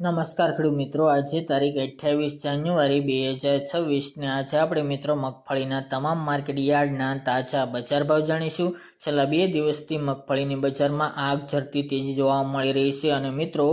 નમસ્કાર ખેડૂત મિત્રો, આજે તારીખ અઠ્યાવીસ જાન્યુઆરી બે હજાર છવ્વીસને આજે આપણે મિત્રો મગફળીના તમામ માર્કેટ યાર્ડના તાજા બજાર ભાવ જાણીશું. છેલ્લા બે દિવસથી મગફળીની બજારમાં આગ ઝરતી તેજી જોવા મળી રહી છે અને મિત્રો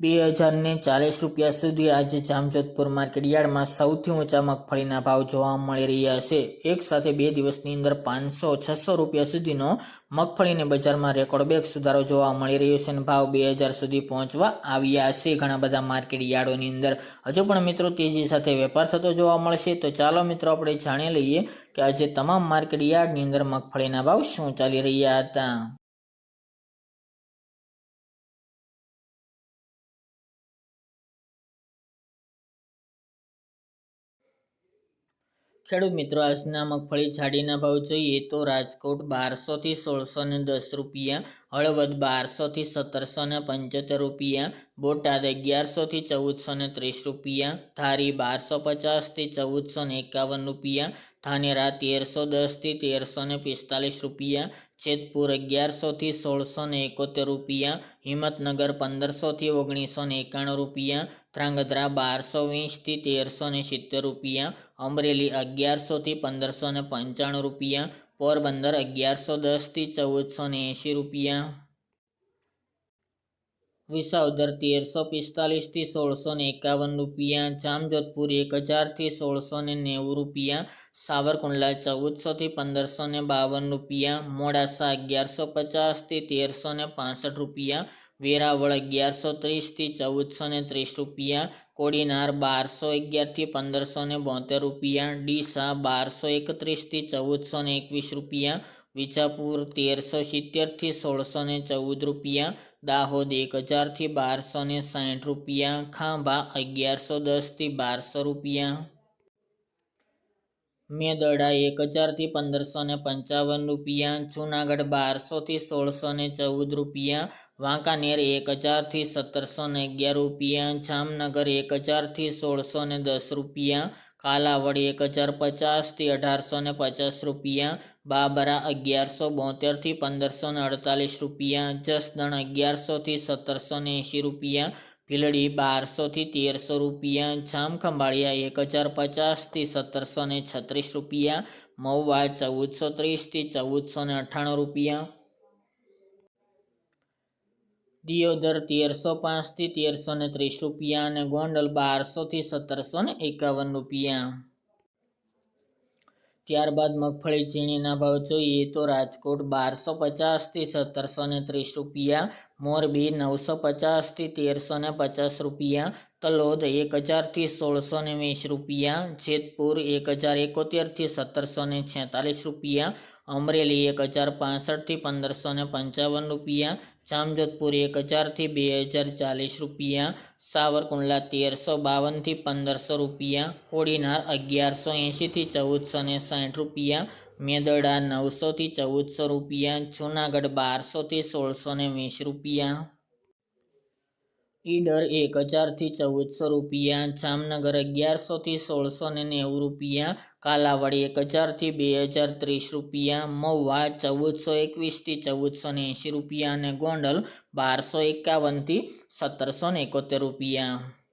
બે હજારને ચાલીસ રૂપિયા સુધી આજે જામજોધપુર માર્કેટ યાર્ડમાં સૌથી ઊંચા મગફળીના ભાવ જોવા મળી રહ્યા છે. એક સાથે બે દિવસની અંદર પાંચસો છસો રૂપિયા સુધીનો મગફળીને બજારમાં રેકોર્ડ બેક સુધારો જોવા મળી રહ્યો છે અને ભાવ બે હજાર સુધી પહોંચવા આવ્યા છે ઘણા બધા માર્કેટ યાર્ડોની અંદર. હજુ પણ મિત્રો તેજી સાથે વેપાર થતો જોવા મળશે. તો ચાલો મિત્રો આપણે જાણી લઈએ કે આજે તમામ માર્કેટ યાર્ડની અંદર મગફળીના ભાવ શું ચાલી રહ્યા હતા. ખેડૂત મિત્રો આજના મગફળી જાડીના ભાવ જોઈએ તો રાજકોટ બારસોથી સોળસો ને દસ રૂપિયા હળવદ બારસોથી સત્તરસો ને પંચોતેર રૂપિયા, બોટાદ અગિયારસોથી ચૌદસો ને ત્રીસ રૂપિયા, ધારી બારસો પચાસથી ચૌદસો ને એકાવન રૂપિયા, ધાનેરા તેરસો દસથી તેરસો ને પિસ્તાલીસ રૂપિયા, જેતપુર અગિયારસોથી સોળસો ને એકોતેર રૂપિયા, હિંમતનગર પંદરસોથી ઓગણીસો ને એકાણું રૂપિયા, ધ્રાંગધ્રા બારસો વીસથી તેરસો ને સિત્તેર રૂપિયા, અમરેલી અગિયારસોથી પંદરસો ને પંચાણું રૂપિયા પોરબંદર અગિયારસો દસથી ચૌદસો ને એંશી રૂપિયા. વિસાવદર તેરસો પિસ્તાલીસથી સોળસો ને એકાવન રૂપિયા. જામજોધપુર એક હજારથી સોળસો ને નેવું રૂપિયા. સાવરકુંડલા ચૌદસોથી પંદરસો ને બાવન રૂપિયા. મોડાસા અગિયારસો પચાસથી તેરસો ને પાસઠ રૂપિયા. વેરાવળ અગિયારસો ત્રીસથી ચૌદસો ને ત્રીસ રૂપિયા. કોડીનાર બારસો અગિયારથી પંદરસો ને બોતેર રૂપિયા, ડીસા બારસો એકત્રીસથી ચૌદસો ને એકવીસ રૂપિયા, વિજાપુર તેરસો સિત્તેરથી સોળસો ને ચૌદ રૂપિયા, દાહોદ એક હજારથી બારસો ને સાઠ રૂપિયા, ખાંભા અગિયારસો દસથી બારસો રૂપિયા. મેદડા એક હજારથી પંદરસો ને પંચાવન રૂપિયા, જુનાગઢ બારસોથી સોળસો ને ચૌદ રૂપિયા વાંકાનેર એક હજારથી સત્તરસો ને અગિયાર રૂપિયા, જામનગર એક હજારથી સોળસો ને દસ રૂપિયા, કાલાવડ એક હજાર પચાસથી અઢારસો ને પચાસ રૂપિયા, બાબરા અગિયારસો બોતેરથી પંદરસો ને અડતાલીસ રૂપિયા, જસદણ અગિયારસોથી સત્તરસો ને એંશી રૂપિયા, ભીલડી બારસોથી તેરસો રૂપિયા, જામખંભાળિયા એક હજાર પચાસથી સત્તરસો ને છત્રીસ રૂપિયા, મહુવા ચૌદસો ત્રીસથી ચૌદસો ને અઠ્ઠાણું રૂપિયા. દિયોદર તેરસો પાંચથી તેરસો ને ત્રીસ રૂપિયા અને ગોંડલ બારસોથી સત્તરસો ને એકાવન રૂપિયા. ત્યારબાદ મગફળી ઝીણીના ભાવ જોઈએ તો રાજકોટ બારસો પચાસથી સત્તરસો ને ત્રીસ રૂપિયા, મોરબી નવસો પચાસથી તેરસો ને પચાસ રૂપિયા, તલોદ એક હજારથી સોળસો ને વીસ રૂપિયા, જેતપુર એક હજાર એકોતેરથી સત્તરસો ને છેતાલીસ રૂપિયા, અમરેલી એક હજાર પાસઠથી પંદરસો ને પંચાવન રૂપિયા જામજોધપુર એક હજારથી બે હજાર ચાલીસ રૂપિયા, સાવરકુંડલા તેરસો બાવનથી પંદરસો રૂપિયા, કોડીનાર અગિયારસો એંશીથી ચૌદસો ને સાઠ રૂપિયા, મેદડા નવસોથી ચૌદસો રૂપિયા, જૂનાગઢ બારસોથી સોળસો ને વીસ રૂપિયા. ઈડર એક હજારથી ચૌદસો રૂપિયા, જામનગર અગિયારસોથી સોળસો ને નેવું રૂપિયા, કાલાવાડી એક હજારથી બે હજાર ત્રીસ રૂપિયા, મહુવા ચૌદસો એકવીસથી ચૌદસો એંશી રૂપિયા અને ગોંડલ બારસો એકાવનથી સત્તરસો એકોતેર રૂપિયા.